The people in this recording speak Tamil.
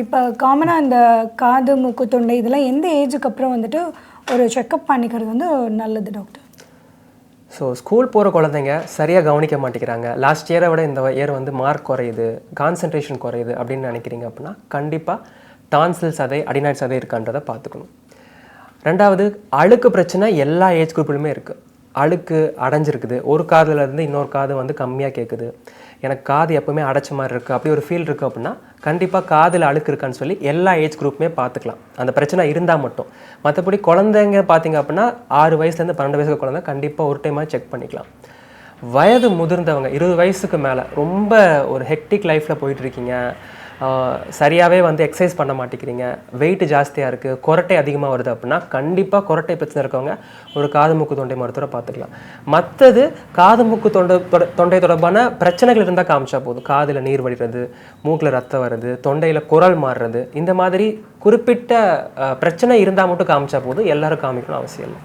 இப்போ காமனாக இந்த காது மூக்கு தொண்டை இதெல்லாம் எந்த ஏஜுக்கு அப்புறம் வந்துட்டு ஒரு செக்கப் பண்ணிக்கிறது வந்து நல்லது டாக்டர்? ஸோ ஸ்கூல் போகிற குழந்தைங்க சரியாக கவனிக்க மாட்டேங்கிறாங்க. லாஸ்ட் இயரை விட இந்த இயர் வந்து மார்க் குறையுது கான்சன்ட்ரேஷன் குறையுது அப்படின்னு நினைக்கிறீங்க அப்படின்னா கண்டிப்பாக டான்சில் சதை அடிநாய்ட் சதை இருக்கான்றதை பார்த்துக்கணும். ரெண்டாவது அழுக்கு பிரச்சனை எல்லா ஏஜ் குரூப்பிலுமே இருக்குது அழுக்கு அடைஞ்சிருக்குது. ஒரு காதுலேருந்து இன்னொரு காது வந்து கம்மியாக கேட்குது எனக்கு காது எப்பவுமே அடைச்ச மாதிரி இருக்குது அப்படி ஒரு ஃபீல் இருக்குது அப்படின்னா கண்டிப்பாக காதில் அழுக்கு இருக்கான்னு சொல்லி எல்லா ஏஜ் குரூப்புமே பார்த்துக்கலாம் அந்த பிரச்சனை இருந்தால் மட்டும். மற்றபடி குழந்தைங்க பார்த்தீங்க அப்படின்னா ஆறு வயசுலேருந்து பன்னெண்டு வயசுக்கு குழந்தை கண்டிப்பாக ஒரு டைமாக செக் பண்ணிக்கலாம். வயது முதிர்ந்தவங்க இருபது வயசுக்கு மேலே ரொம்ப ஒரு ஹெக்டிக் லைஃப்பில் போயிட்டுருக்கீங்க சரியாகவே வந்து எக்ஸசைஸ் பண்ண மாட்டேங்கிறீங்க. வெயிட் ஜாஸ்தியாக இருக்குது கொரட்டை அதிகமாக வருது அப்படின்னா கண்டிப்பாக கொரட்டை பிரச்சனை இருக்கவங்க ஒரு காது மூக்கு தொண்டை மருத்துவரை பார்த்துக்கலாம். மற்றது காது மூக்கு தொண்டை தொண்டை தொடர்பான பிரச்சனைகள் இருந்தால் காமிச்சா போதும். காதில் நீர் வடிகிறது மூக்கில் ரத்தம் வருது தொண்டையில் குரல் மாறுறது இந்த மாதிரி குறிப்பிட்ட பிரச்சனை இருந்தால் மட்டும் காமிச்சா போதும். எல்லோரும் காமிக்கணும் அவசியம் இல்லை.